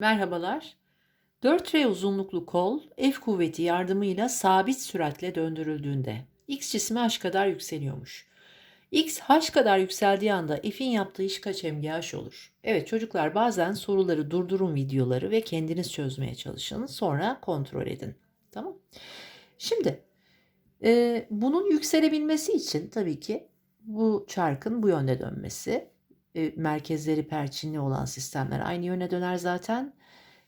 Merhabalar. 4R uzunluklu kol F kuvveti yardımıyla sabit süratle döndürüldüğünde X cismi h kadar yükseliyormuş. X h kadar yükseldiği anda F'in yaptığı iş kaç mgh olur? Evet çocuklar bazen soruları durdurun videoları ve kendiniz çözmeye çalışın. Sonra kontrol edin. Tamam. Şimdi e, bunun yükselebilmesi için tabii ki bu çarkın bu yönde dönmesi e, merkezleri perçinli olan sistemler aynı yöne döner zaten.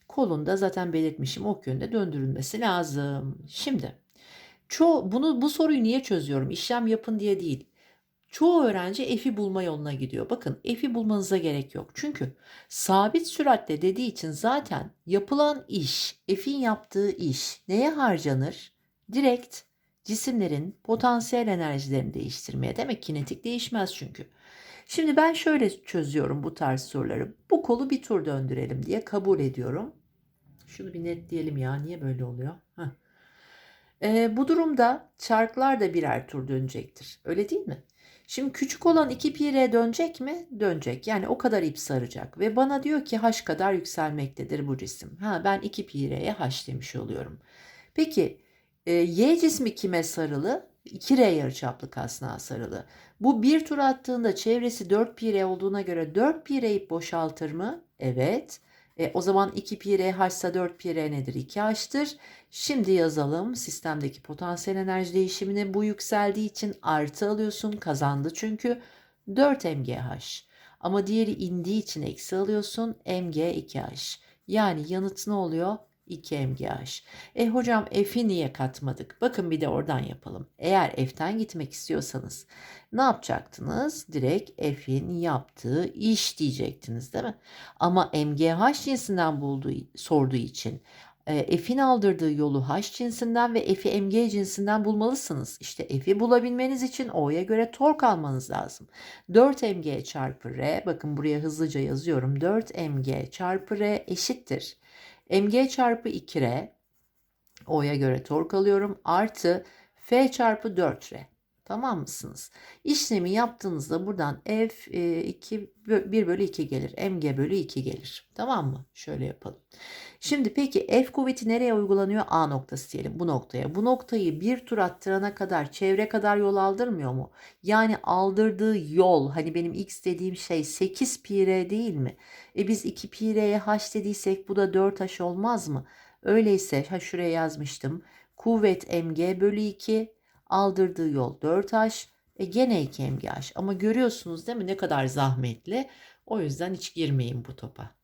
Kolunda zaten belirtmişim ok yönde döndürülmesi lazım. Şimdi çoğu bunu bu soruyu niye çözüyorum? İşlem yapın diye değil. Çoğu öğrenci F'i bulma yoluna gidiyor. Bakın F'i bulmanıza gerek yok. Çünkü sabit süratle dediği için zaten yapılan iş, F'in yaptığı iş neye harcanır? Direkt cisimlerin potansiyel enerjilerini değiştirmeye. Demek kinetik değişmez çünkü. Şimdi ben şöyle çözüyorum bu tarz soruları. Bu kolu bir tur döndürelim diye kabul ediyorum. Şunu bir netleyelim ya. Niye böyle oluyor? Ee, bu durumda çarklar da birer tur dönecektir. Öyle değil mi? Şimdi küçük olan 2 pi dönecek mi? Dönecek. Yani o kadar ip saracak. Ve bana diyor ki h kadar yükselmektedir bu cisim. Ha ben 2 pi r'ye h demiş oluyorum. Peki e, y cismi kime sarılı? 2R yarıçaplı kasnağa sarılı. Bu bir tur attığında çevresi 4 pi r olduğuna göre 4 pi r ip boşaltır mı? Evet. E, o zaman 2 pi r h ise 4 pi r nedir? 2h'tır. Şimdi yazalım sistemdeki potansiyel enerji değişimini bu yükseldiği için artı alıyorsun kazandı çünkü 4 mgh. Ama diğeri indiği için eksi alıyorsun mg 2h. Yani yanıt ne oluyor? 2 mgh. E hocam f'i niye katmadık? Bakın bir de oradan yapalım. Eğer f'ten gitmek istiyorsanız ne yapacaktınız? Direkt f'in yaptığı iş diyecektiniz değil mi? Ama mgh cinsinden bulduğu, sorduğu için e, f'in aldırdığı yolu h cinsinden ve f'i mg cinsinden bulmalısınız. İşte f'i bulabilmeniz için o'ya göre tork almanız lazım. 4 mg çarpı r bakın buraya hızlıca yazıyorum. 4 mg çarpı r eşittir mg çarpı 2r o'ya göre tork alıyorum artı f çarpı 4r. Tamam mısınız? İşlemi yaptığınızda buradan f 2 1 bölü 2 gelir. mg bölü 2 gelir. Tamam mı? Şöyle yapalım. Şimdi peki F kuvveti nereye uygulanıyor? A noktası diyelim bu noktaya. Bu noktayı bir tur attırana kadar çevre kadar yol aldırmıyor mu? Yani aldırdığı yol hani benim x dediğim şey 8 pi r değil mi? E biz 2 pi r'ye h dediysek bu da 4 h olmaz mı? Öyleyse ha şuraya yazmıştım. Kuvvet mg bölü 2 aldırdığı yol 4h. E gene 2 mgh ama görüyorsunuz değil mi ne kadar zahmetli. O yüzden hiç girmeyin bu topa.